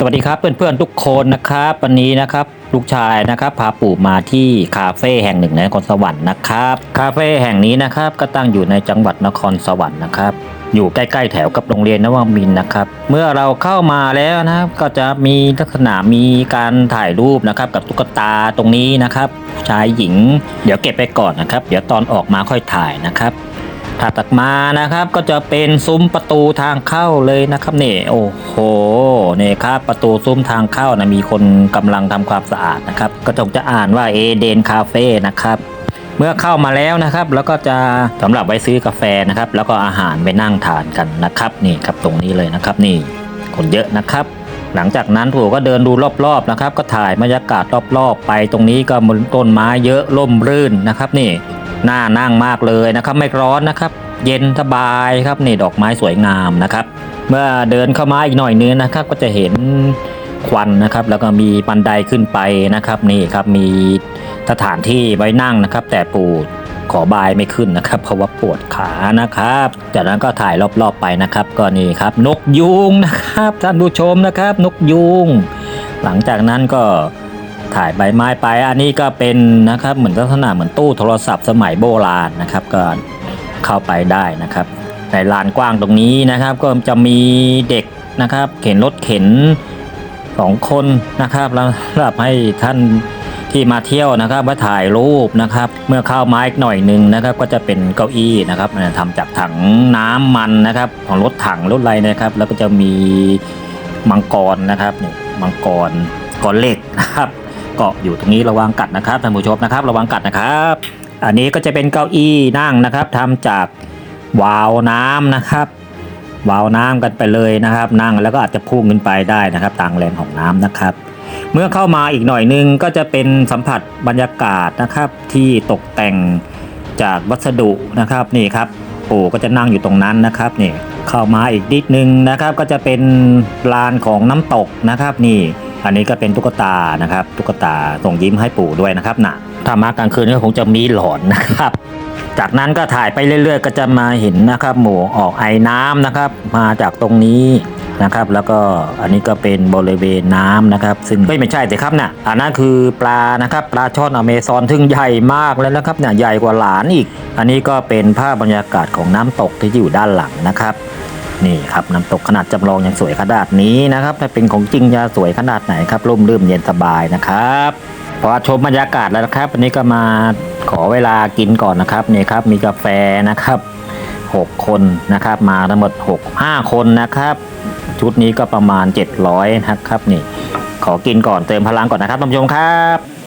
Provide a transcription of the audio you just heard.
สวัสดีครับเพื่อนๆทุกคนนะครับ วันนี้นะครับลูกชายนะครับพาปู่มาที่คาเฟ่แห่งหนึ่งในนครสวรรค์นะครับคาเฟ่แห่งนี้นะครับก็ตั้งอยู่ในจังหวัดนครสวรรค์นะครับ อยู่ใกล้ๆแถวกับโรงเรียนนวมินนะครับ เมื่อเราเข้ามาแล้วนะครับก็จะมีลักษณะมีการถ่ายรูปนะครับกับตุ๊กตาตรงนี้นะครับ ชายหญิง เดี๋ยวเก็บไปก่อนนะครับ เดี๋ยวตอนออกมาค่อยถ่ายนะครับ ถัดมานะครับก็จะเป็นซุ้มประตูทางเข้าเลยนะครับนี่โอ้โหนี่ครับประตูซุ้มทางเข้านะมีคนกำลังทำความสะอาดนะครับก็ต้องจะอ่านว่าเอเดนคาเฟ่นะครับเมื่อเข้ามาแล้วนะครับ แล้วก็จะสำหรับไว้ซื้อกาแฟนะครับ แล้วก็อาหารไปนั่งทานกันนะครับนี่ครับตรงนี้เลยนะครับนี่คนเยอะนะครับ หลังจากนั้นผมก็เดินดูรอบๆนะครับ ก็ถ่ายบรรยากาศรอบๆ ไปตรงนี้ก็ต้นไม้เยอะร่มรื่นนะครับ นี่ น่านั่งมากเลยนะครับ ไม่ร้อนนะครับ เย็นสบายครับนี่ดอกไม้สวยงามนะครับ เมื่อเดินเข้ามาอีกหน่อยนึงนะครับ ก็จะเห็นควันนะครับ แล้วก็มีบันไดขึ้นไปนะครับนี่ครับมีสถานที่ไว้นั่งนะครับ แต่ปู่ขอบายไม่ขึ้นนะครับเพราะว่าปวดขานะครับ จากนั้นก็ถ่ายรอบๆไปนะครับ ก็นี่ครับ นกยูงนะครับท่านผู้ชมนะครับ นกยูงหลังจากนั้นก็ ถ่ายใบไม้ไป อันนี้ก็เป็นนะครับเหมือนลักษณะเหมือนตู้โทรศัพท์สมัยโบราณนะครับ ก็เข้าไปได้นะครับ ในลานกว้างตรงนี้นะครับ ก็จะมีเด็กนะครับ เข็นรถเข็นสองคนนะครับแล้วสำหรับให้ท่านที่มาเที่ยวนะครับมาถ่ายรูปนะครับ เมื่อเข้ามาอีกหน่อยหนึ่งนะครับ ก็จะเป็นเก้าอี้นะครับทำจากถังน้ำมันนะครับ ของรถถังรถไรนะครับ แล้วก็จะมีมังกรนะครับนี่มังกรกรเหล็กนะครับ เกาะอยู่ตรงนี้ระวังกัดนะครับท่านผู้ชมนะครับ ระวังกัดนะครับ อันนี้ก็จะเป็นเก้าอี้นั่งนะครับทำจากวาล์วน้ำนะครับวาล์วน้ำกันไปเลยนะครับ นั่งแล้วก็อาจจะพุ่งขึ้นไปได้นะครับตามแรงของน้ำนะครับ เมื่อเข้ามาอีกหน่อยนึงก็จะเป็นสัมผัสบรรยากาศนะครับที่ตกแต่งจากวัสดุนะครับนี่ครับปู่ก็จะนั่งอยู่ตรงนั้นนะครับนี่เข้ามาอีกนิดนึงนะครับ ก็จะเป็นลานของน้ำตกนะครับนี่ อันนี้ก็เป็นตุ๊กตานะครับ ตุ๊กตาส่งยิ้มให้ปู่ด้วยนะครับนะถ้ามากลางคืนก็คงจะมีหลอนนะครับ จากนั้นก็ถ่ายไปเรื่อยๆ ก็จะมาเห็นนะครับ หมูออกไอ้น้ำนะครับ มาจากตรงนี้นะครับ แล้วก็อันนี้ก็เป็นบริเวณน้ำนะครับ ซึ่งไม่ใช่สิครับน่ะอันนั้นคือปลานะครับ ปลาช่อนอเมซอนทึ่งใหญ่มากเลยนะครับเนี่ยใหญ่กว่าหลานอีก อันนี้ก็เป็นภาพบรรยากาศของน้ำตกที่อยู่ด้านหลังนะครับ นี่ครับน้ำตกขนาดจำลองยังสวยขนาดนี้นะครับถ้าเป็นของจริงจะสวยขนาดไหนครับร่มรื่นเย็นสบายนะครับพอชมบรรยากาศแล้วนะครับวันนี้ก็มาขอเวลากินก่อนนะครับนี่ครับมีกาแฟนะครับ6 คนนะครับมาทั้งหมด 6 5 คนนะครับ ชุดนี้ก็ประมาณ 700นะครับนี่ขอกินก่อนเติมพลังก่อนนะครับท่านผู้ชมครับ